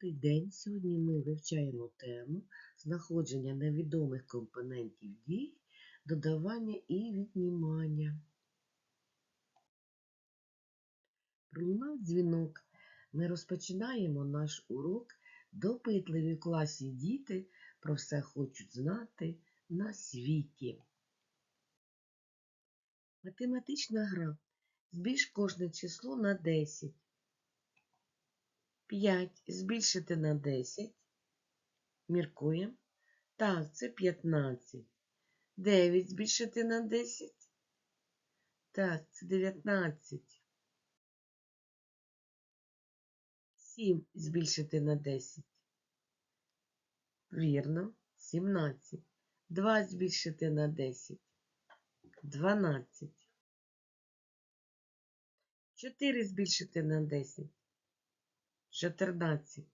Добрий день! Сьогодні ми вивчаємо тему знаходження невідомих компонентів дій, додавання і віднімання. Пролунав дзвінок. Ми розпочинаємо наш урок. Допитливі в класі діти про все хочуть знати на світі. Математична гра. Збільш кожне число на 10. 5 збільшити на 10. Міркуємо. Так, це 15. 9 збільшити на 10. Так, це 19. 7 збільшити на 10. Вірно, 17. 2 збільшити на 10. 12. 4 збільшити на 10. 14.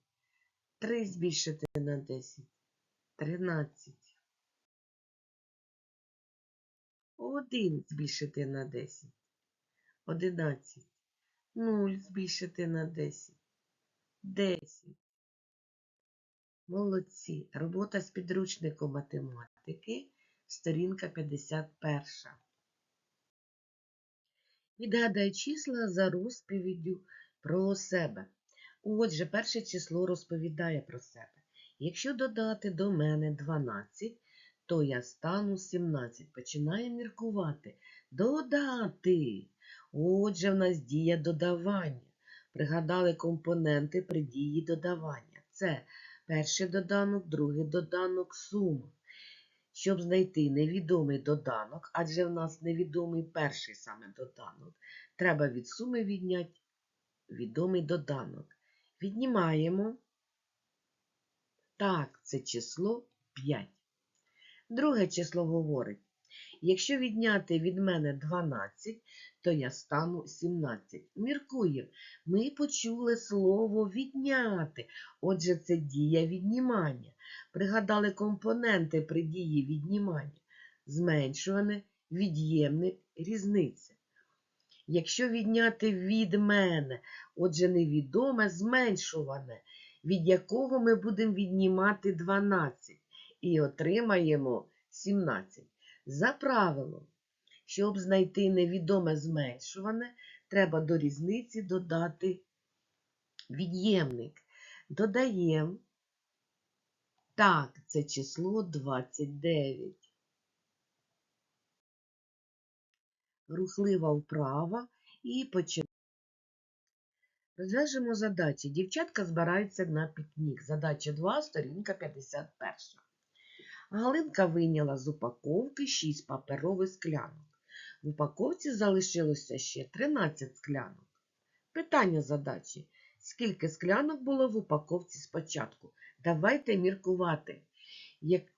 3 збільшити на 10. 13. 1 збільшити на 10. 11. 0 збільшити на 10. 10. Молодці. Робота з підручником математики. Сторінка 51. Відгадай числа за розповіддю про себе. Отже, перше число розповідає про себе. Якщо додати до мене 12, то я стану 17. Починаємо міркувати. Додати. Отже, в нас дія додавання. Пригадали компоненти при дії додавання. Це перший доданок, другий доданок, сума. Щоб знайти невідомий доданок, адже в нас невідомий перший саме доданок, треба від суми відняти відомий доданок. Віднімаємо. Так, це число 5. Друге число говорить, якщо відняти від мене 12, то я стану 17. Міркуємо, ми почули слово відняти. Отже, це дія віднімання. Пригадали компоненти при дії віднімання. Зменшуване, від'ємник, різниця. Якщо відняти від мене, отже, невідоме зменшуване, від якого ми будемо віднімати 12 і отримаємо 17. За правилом, щоб знайти невідоме зменшуване, треба до різниці додати від'ємник. Додаємо. Так, це число 29. Рухлива вправа і починаємо. Розв'яжемо задачі. Дівчатка збираються на пікнік. Задача 2, сторінка 51. Галинка вийняла з упаковки 6 паперових склянок. В упаковці залишилося ще 13 склянок. Питання задачі. Скільки склянок було в упаковці спочатку? Давайте міркувати.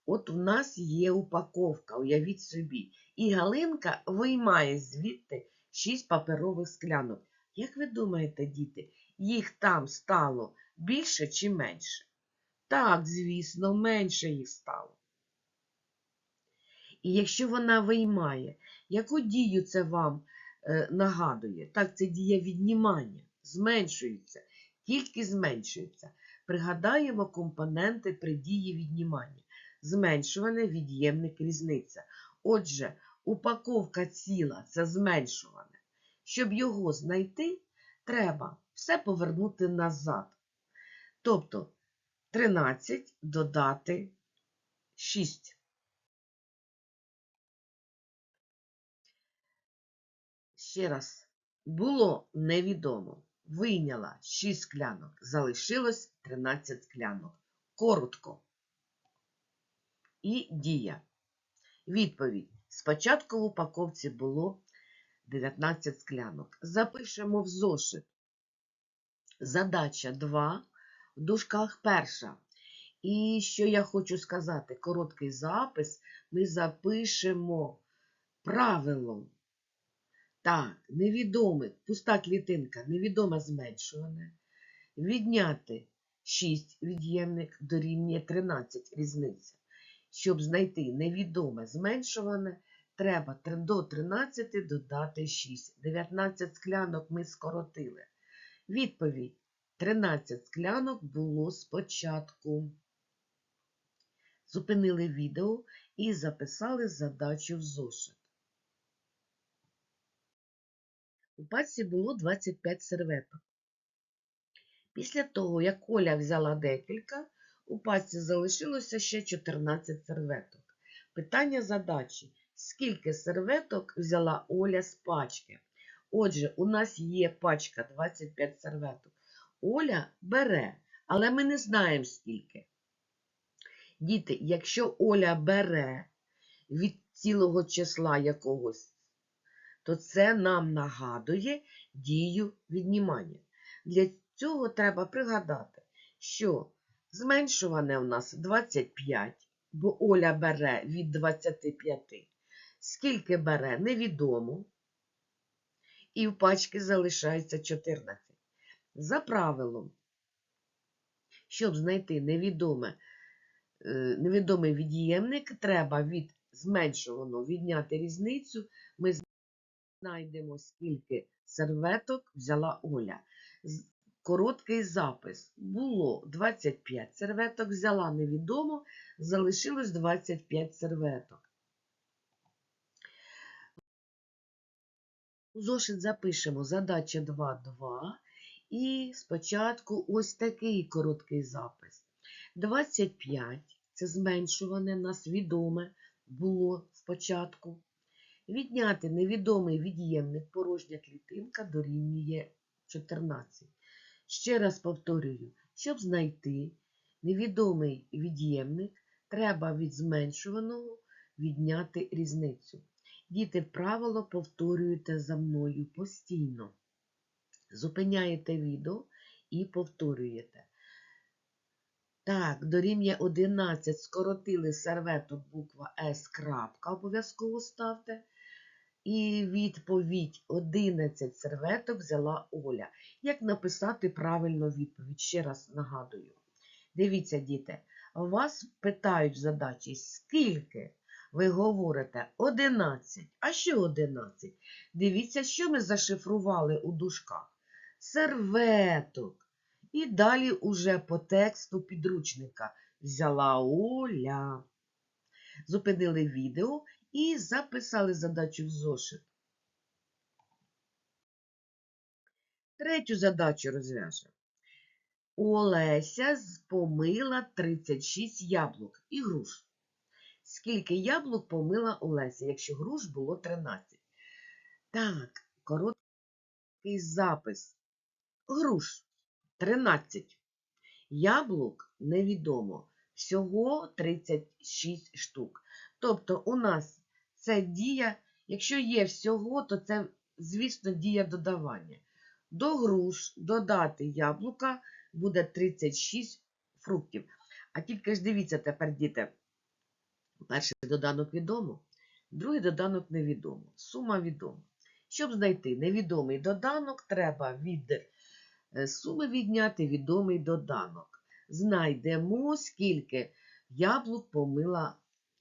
От у нас є упаковка, уявіть собі, і Галинка виймає звідти 6 паперових склянок. Як ви думаєте, діти, їх там стало більше чи менше? Так, звісно, менше їх стало. І якщо вона виймає, яку дію це вам е, нагадує? Так, це дія віднімання, зменшується, тільки зменшується. Пригадаємо компоненти при дії віднімання. Зменшуване від'ємник різниця. Отже, упаковка ціла це зменшуване. Щоб його знайти, треба все повернути назад. Тобто 13 додати 6. Ще раз, було невідомо. Вийняла 6 склянок, залишилось 13 склянок. Коротко. І дія. Відповідь. Спочатку в упаковці було 19 склянок. Запишемо в зошит. Задача 2, в дужках перша. І що я хочу сказати, короткий запис ми запишемо правилом. Так, невідоме, пуста клітинка, невідоме зменшуване. Відняти 6 від'ємник дорівнює 13 різниця. Щоб знайти невідоме зменшуване, треба до 13 додати 6. 19 склянок ми скоротили. Відповідь 13 склянок було спочатку. Зупинили відео і записали задачу в зошит. У пачці було 25 серветок. Після того, як Оля взяла декілька, у пачці залишилося ще 14 серветок. Питання задачі. Скільки серветок взяла Оля з пачки? Отже, у нас є пачка 25 серветок. Оля бере, але ми не знаємо скільки. Діти, якщо Оля бере від цілого числа якогось, то це нам нагадує дію віднімання. Для цього треба пригадати, що зменшуване у нас 25, бо Оля бере від 25. Скільки бере, невідомо. І в пачці залишається 14. За правилом, щоб знайти невідоме, е, невідомий від'ємник, треба від зменшуваного відняти різницю. Ми знайдемо, скільки серветок взяла Оля. Короткий запис. Було 25 серветок, взяла невідомо, залишилось 25 серветок. У зошит запишемо задача 2.2 і спочатку ось такий короткий запис. 25 це зменшуване нас відоме було спочатку. Відняти невідомий від'ємник порожня клітинка дорівнює 14. Ще раз повторюю, щоб знайти невідомий від'ємник, треба від зменшуваного відняти різницю. Діти, правило повторюєте за мною постійно. Зупиняєте відео і повторюєте. Так, дорівнює 11 скоротили серветок буква С крапка, обов'язково ставте. І відповідь 11 серветок взяла Оля. Як написати правильно відповідь? Ще раз нагадую. Дивіться, діти, вас питають в задачі, скільки ви говорите 11. А що 11? Дивіться, що ми зашифрували у дужках. Серветок. І далі уже по тексту підручника взяла Оля. Зупинили відео і записали задачу в зошит. Третю задачу розв'яжемо. Олеся помила 36 яблук і груш. Скільки яблук помила Олеся, якщо груш було 13? Так, короткий запис. Груш 13. Яблук невідомо. Всього 36 штук. Тобто у нас це дія, якщо є всього, то це, звісно, дія додавання. До груш додати яблука буде 36 фруктів. А тільки ж дивіться тепер, діти. Перший доданок відомо, другий доданок невідомо. Сума відома. Щоб знайти невідомий доданок, треба від е, суми відняти відомий доданок. Знайдемо, скільки яблук помила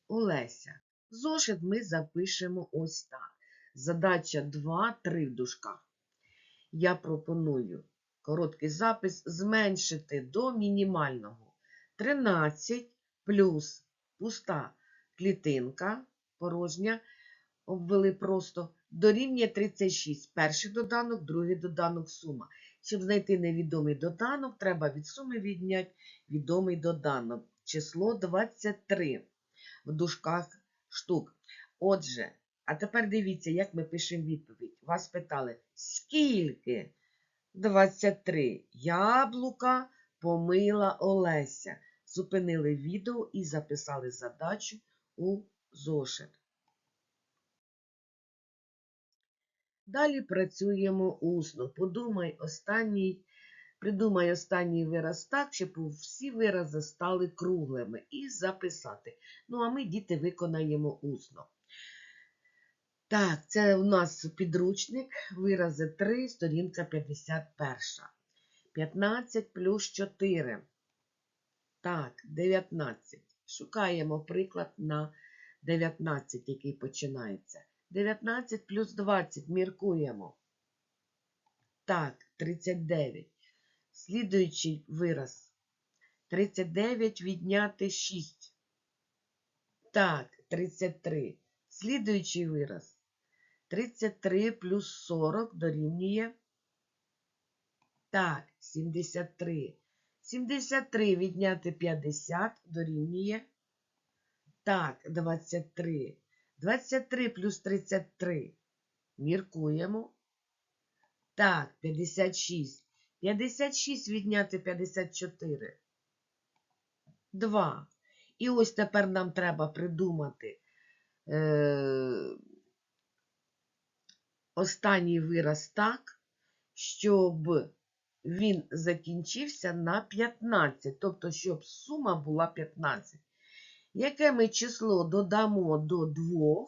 Олеся. Зошит ми запишемо ось так. Задача 2, 3 в дужках. Я пропоную короткий запис зменшити до мінімального. 13 плюс пуста клітинка порожня, обвели просто, дорівнює 36. Перший доданок, другий доданок, сума. Щоб знайти невідомий доданок, треба від суми відняти відомий доданок. Число 23 в дужках штук. Отже, а тепер дивіться, як ми пишемо відповідь. Вас питали, скільки? 23 яблука помила Олеся. Зупинили відео і записали задачу у зошит. Далі працюємо усно. Подумай останній, придумай останній вираз так, щоб всі вирази стали круглими. І записати. Ну, а ми, діти, виконаємо усно. Так, це у нас підручник, вирази 3, сторінка 51. 15 плюс 4. Так, 19. Шукаємо приклад на 19, який починається. 19 плюс 20 міркуємо. Так, 39. Слідуючий вираз. 39 відняти 6. Так, 33. Слідуючий вираз. 33 плюс 40 дорівнює. Так, 73. 73 відняти 50 дорівнює. Так, 23. 23 плюс 33. Міркуємо. Так, 56. 56 відняти 54. 2. І ось тепер нам треба придумати е, останній вираз так, щоб він закінчився на 15. Тобто, щоб сума була 15. Яке ми число додамо до 2,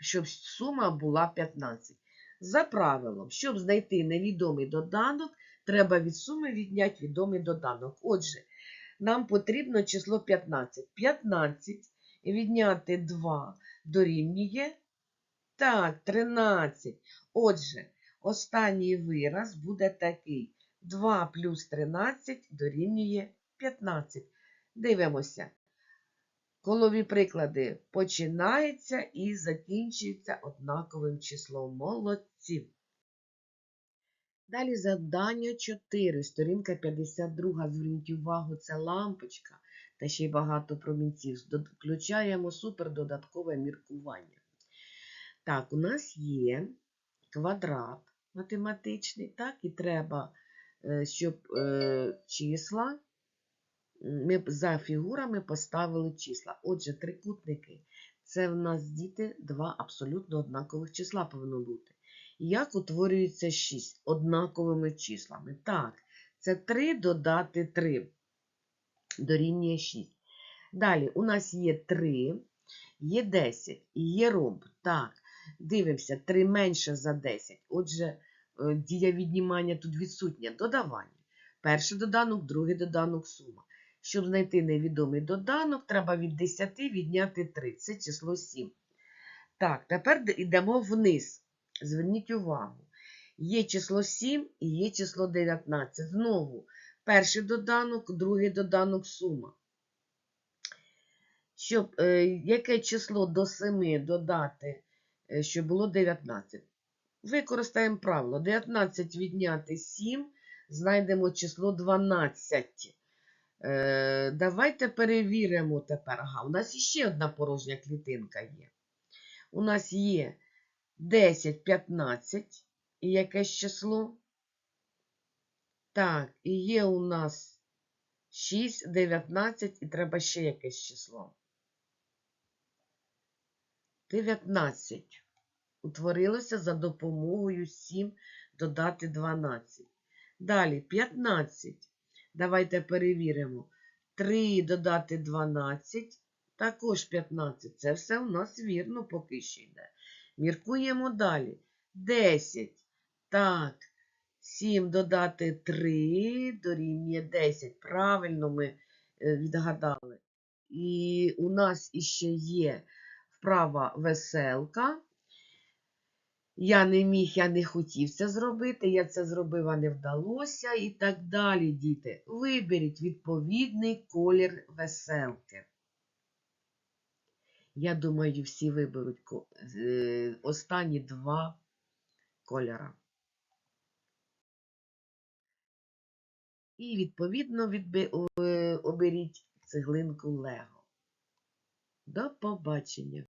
щоб сума була 15? За правилом, щоб знайти невідомий доданок, треба від суми відняти відомий доданок. Отже, нам потрібно число 15. 15 відняти 2 дорівнює. Так, 13. Отже, останній вираз буде такий. 2 плюс 13 дорівнює 15. Дивимося. Колові приклади починаються і закінчуються однаковим числом. Молодці. Далі завдання 4, сторінка 52. Зверніть увагу, це лампочка та ще й багато промінців. Включаємо супер додаткове міркування. Так, у нас є квадрат математичний, так, і треба, е, щоб е, числа, ми за фігурами поставили числа. Отже, трикутники. Це в нас діти два абсолютно однакових числа повинно бути. Як утворюється 6 однаковими числами? Так, це 3 додати 3 дорівнює 6. Далі у нас є 3, є 10 і є ромб. Так, дивимося, 3 менше за 10. Отже, е, дія віднімання тут відсутня. Додавання. Перший доданок, другий доданок, сума. Щоб знайти невідомий доданок, треба від 10 відняти 3. Це число 7. Так, тепер йдемо вниз. Зверніть увагу. Є число 7 і є число 19. Знову перший доданок, другий доданок, сума. Щоб е, яке число до 7 додати, е, щоб було 19? Використаємо правило. 19 відняти 7, знайдемо число 12. Е, давайте перевіримо тепер. Ага, у нас іще одна порожня клітинка є. У нас є 10, 15 і якесь число. Так, і є у нас 6, 19 і треба ще якесь число. 19 утворилося за допомогою 7 додати 12. Далі 15. Давайте перевіримо. 3 додати 12, також 15. Це все у нас вірно поки що йде. Міркуємо далі. 10. Так. 7 додати 3 дорівнює 10. Правильно ми е, відгадали. І у нас іще є вправа веселка. Я не міг, я не хотів це зробити, я це зробив, а не вдалося. І так далі, діти. Виберіть відповідний колір веселки. Я думаю, всі виберуть е, останні два кольора. І, відповідно, е, оберіть цеглинку Лего. До побачення!